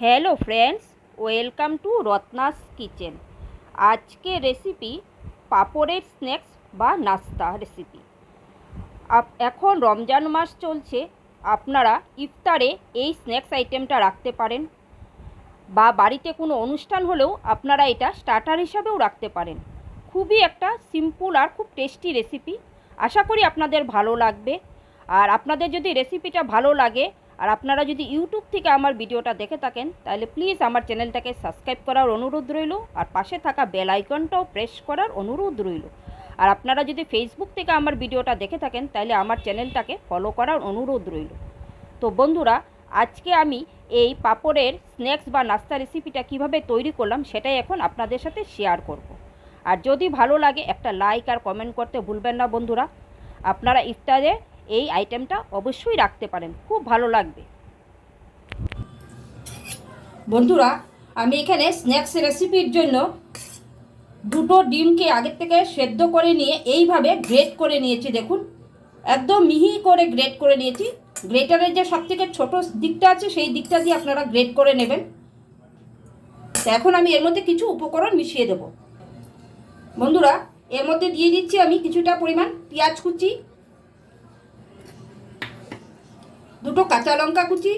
Hello friends, welcome to Ratna's kitchen. আজকে recipe পাঁপড়ের snacks বা নাস্তা রেসিপি এখন রমজান মাস চলছে, আপনারা ইফতারে এই স্ন্যাক্স আইটেমটা রাখতে পারেন বা বাড়িতে কোনো অনুষ্ঠান হলেও আপনারা এটা স্টার্টার হিসাবেও রাখতে পারেন। খুবই একটা সিম্পল আর খুব টেস্টি রেসিপি আশা করি আপনাদের ভালো লাগবে। আর আপনাদের যদি রেসিপিটা ভালো লাগে আর আপনারা যদি ইউটিউব থেকে আমার ভিডিওটা দেখে থাকেন, তাহলে প্লিজ আমার চ্যানেলটাকে সাবস্ক্রাইব করার অনুরোধ রইল আর পাশে থাকা বেল আইকনটাও প্রেস করার অনুরোধ রইল। আর আপনারা যদি ফেসবুক থেকে আমার ভিডিওটা দেখে থাকেন, তাহলে আমার চ্যানেলটাকে ফলো করার অনুরোধ রইল। তো বন্ধুরা, আজকে আমি এই পাপড়ের স্ন্যাক্স বা নাস্তা রেসিপিটা কীভাবে তৈরি করলাম, সেটাই এখন আপনাদের সাথে শেয়ার করব। আর যদি ভালো লাগে, একটা লাইক আর কমেন্ট করতে ভুলবেন না বন্ধুরা। আপনারা ইফতারে এই আইটেমটা অবশ্যই রাখতে পারেন, খুব ভালো লাগবে। বন্ধুরা, আমি এখানে স্ন্যাক্স রেসিপির জন্য দুটো ডিমকে আগের থেকে সেদ্ধ করে নিয়ে এইভাবে গ্রেট করে নিয়েছি, দেখুন। একদম মিহি করে গ্রেট করে নিয়েছি। গ্রেটারের যে সব থেকে ছোটো দিকটা আছে, সেই দিকটা দিয়ে আপনারা গ্রেট করে নেবেন। তো এখন আমি এর মধ্যে কিছু উপকরণ মিশিয়ে দেব। বন্ধুরা, এর মধ্যে দিয়ে দিচ্ছি আমি কিছুটা পরিমাণ পেঁয়াজ কুচি দুটো কাঁচা লঙ্কা কুচি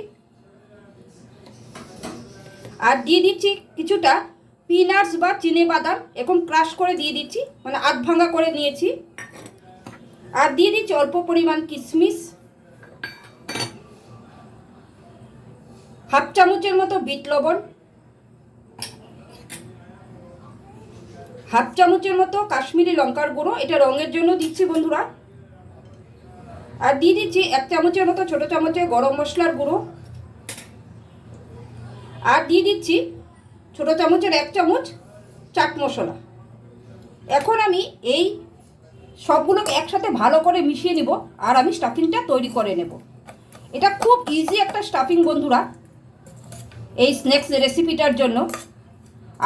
আর দিয়ে দিচ্ছি কিছুটা পিনাটস বা চিনে বাদাম। এরকম ক্রাশ করে দিয়ে দিচ্ছি মানে আধ ভাঙা করে নিয়েছি। আর দিয়ে দিচ্ছি অল্প পরিমাণ কিশমিশ হাফ চামচের মতো বিট লবণ। হাফ চামচের মতো কাশ্মীরি লঙ্কার গুঁড়ো। এটা রঙের জন্য দিচ্ছি বন্ধুরা। আর দিয়ে দিচ্ছি এক চামচের মতো ছোট চামচে গরম মশলার গুঁড়ো। আর দিয়ে দিচ্ছি ছোট চামচের এক চামচ চাট মশলা। এখন আমি এই সবগুলোকে একসাথে ভালো করে মিশিয়ে নিব আর আমি স্টাফিংটা তৈরি করে নেব। এটা খুব ইজি একটা স্টাফিং বন্ধুরা, এই স্ন্যাক্স রেসিপিটার জন্য।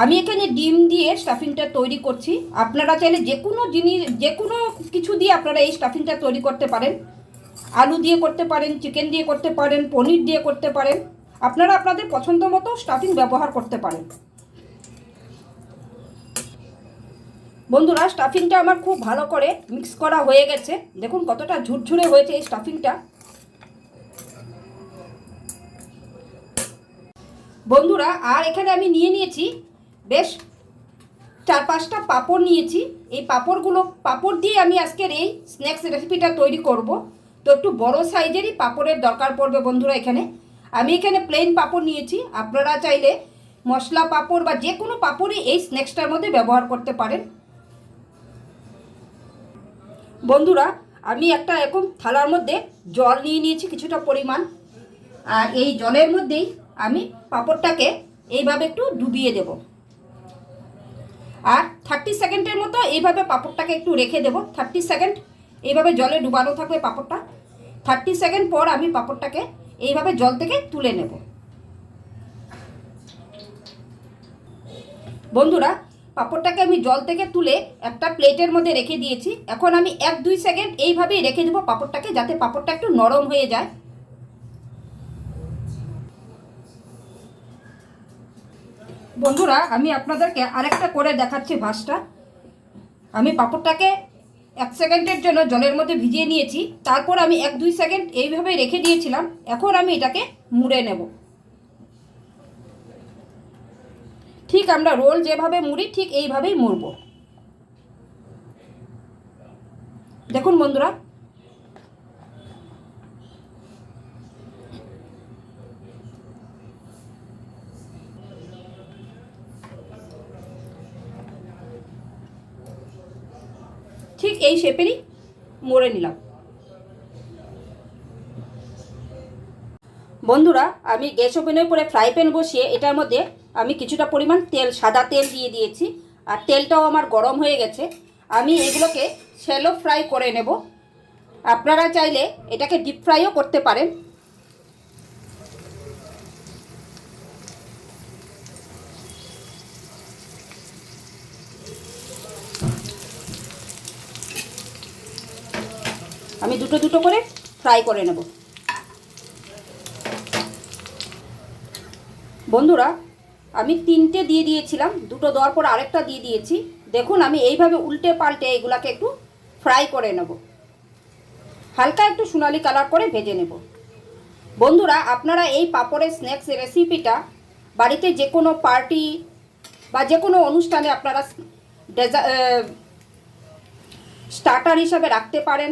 আমি এখানে ডিম দিয়ে স্টাফিংটা তৈরি করছি। আপনারা চাইলে যে কোনো জিনিস, যে কোনো কিছু দিয়ে আপনারা এই স্টাফিংটা তৈরি করতে পারেন। আলু দিয়ে করতে পারেন চিকেন দিয়ে করতে পারেন, পনির দিয়ে করতে পারেন। আপনারা আপনাদের পছন্দ মতো স্টাফিং ব্যবহার করতে পারেন। বন্ধুরা স্টাফিংটা আমার খুব ভালো করে মিক্স করা হয়ে গেছে। দেখুন কতটা ঝুরঝুরে হয়েছে এই স্টাফিংটা বন্ধুরা, আর এখানে আমি নিয়ে নিয়েছি বেশ চার পাঁচটা পাঁপড় নিয়েছি। এই পাঁপড়গুলো, পাঁপড় দিয়ে আমি আজকের এই স্ন্যাক্স রেসিপিটা তৈরি করব। একটু বড় সাইজেরই পাঁপড়ের দরকার পড়বে বন্ধুরা এখানে। আমি এখানে প্লেন পাঁপড় নিয়েছি। আপনারা চাইলে মশলা পাঁপড় বা যে কোনো পাঁপড়ই এই স্ন্যাক্সটার মধ্যে ব্যবহার করতে পারেন। বন্ধুরা, আমি একটা এরকম থালার মধ্যে জল নিয়ে নিয়েছি কিছুটা পরিমাণ। আর এই জলের মধ্যেই আমি পাঁপড়টাকে এইভাবে একটু ডুবিয়ে দেব। আর থার্টি সেকেন্ডের মতো এইভাবে পাঁপড়টাকে একটু রেখে দেব। থার্টি সেকেন্ড এইভাবে জলে ডুবানো থাকবে পাঁপড়টা। থার্টি সেকেন্ড পর আমি পাঁপড়টাকে এইভাবে জল থেকে তুলে নেব। বন্ধুরা, পাঁপড়টাকে আমি জল থেকে তুলে একটা প্লেটের মধ্যে রেখে দিয়েছি। এখন আমি এক দুই সেকেন্ড এইভাবেই রেখে দেবো পাঁপড়টাকে যাতে পাঁপড়টা একটু নরম হয়ে যায়। বন্ধুরা, আমি আপনাদেরকে আরেকটা করে দেখাচ্ছি ভাসটা আমি পাঁপড়টাকে এক সেকেন্ডের জন্য জলের মধ্যে ভিজিয়ে নিয়েছি, তারপর আমি এক দুই সেকেন্ড এইভাবে রেখে দিয়েছিলাম, এখন আমি এটাকে মুড়ে নেব। ঠিক আমরা রোল যেভাবে মুড়ি, ঠিক এইভাবেই মুড়ব। দেখুন বন্ধুরা ঠিক এই শেপেরই মোড়ে নিলাম। বন্ধুরা, আমি গ্যাস ওভেনের উপরে ফ্রাই প্যান বসিয়ে এটার মধ্যে আমি কিছুটা পরিমাণ তেল, সাদা তেল দিয়ে দিয়েছি। আর তেলটাও আমার গরম হয়ে গেছে। আমি এগুলোকে শ্যালো ফ্রাই করে নেব। আপনারা চাইলে এটাকে ডিপ ফ্রাইও করতে পারেন। আমি দুটো দুটো করে ফ্রাই করে নেব। বন্ধুরা, আমি তিনটে দিয়ে দিয়েছিলাম, দুটো দেওয়ার পর আরেকটা দিয়ে দিয়েছি। দেখুন, আমি এইভাবে উল্টে পাল্টে এগুলাকে একটু ফ্রাই করে নেব। হালকা একটু সোনালি কালার করে ভেজে নেব। বন্ধুরা, আপনারা এই পাপড়ের স্ন্যাক্স রেসিপিটা বাড়িতে যে কোনো পার্টি বা যে কোনো অনুষ্ঠানে আপনারা স্টার্টার হিসাবে রাখতে পারেন।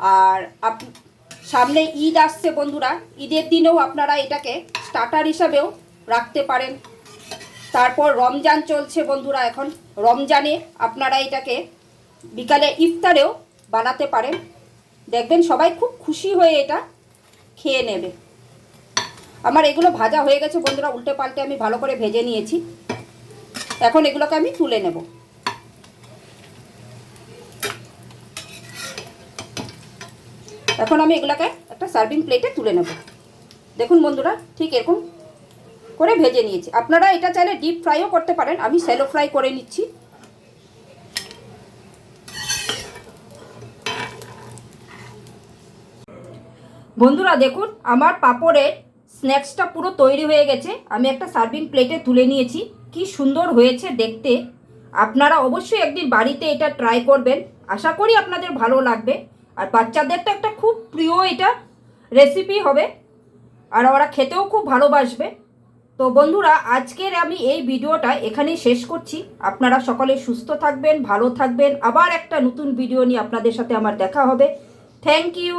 আর সামনে ঈদ আসছে বন্ধুরা, ঈদের দিনেও আপনারা এটাকে স্টার্টার হিসাবেও রাখতে পারেন। তারপর রমজান চলছে বন্ধুরা এখন। রমজানে আপনারা এটাকে বিকালে ইফতারেও বানাতে পারেন। দেখবেন সবাই খুব খুশি হয়ে এটা খেয়ে নেবে। আমার এগুলো ভাজা হয়ে গেছে বন্ধুরা, উল্টে পাল্টে আমি ভালো করে ভেজে নিয়েছি। এখন এগুলোকে আমি তুলে নেব। এখন আমি এগুলোকে একটা সার্ভিং প্লেটে তুলে নেব। দেখুন বন্ধুরা, ঠিক এরকম করে ভেজে নিয়েছি। আপনারা এটা চাইলে ডিপ ফ্রাইও করতে পারেন। আমি স্যালো ফ্রাই করে নিচ্ছি। বন্ধুরা, দেখুন, আমার পাপড়ের স্ন্যাক্সটা পুরো তৈরি হয়ে গেছে। আমি একটা সার্ভিং প্লেটে তুলে নিয়েছি। কি সুন্দর হয়েছে দেখতে। আপনারা অবশ্যই একদিন বাড়িতে এটা ট্রাই করবেন। আশা করি আপনাদের ভালো লাগবে। আর বাচ্চাদের তো একটা খুব প্রিয় এটা রেসিপি হবে। আর ওরা খেতেও খুব ভালোবাসবে। তো বন্ধুরা, আজকের আমি এই ভিডিওটা এখানেই শেষ করছি। আপনারা সকলে সুস্থ থাকবেন, ভালো থাকবেন। আবার একটা নতুন ভিডিও নিয়ে আপনাদের সাথে আমার দেখা হবে। Thank you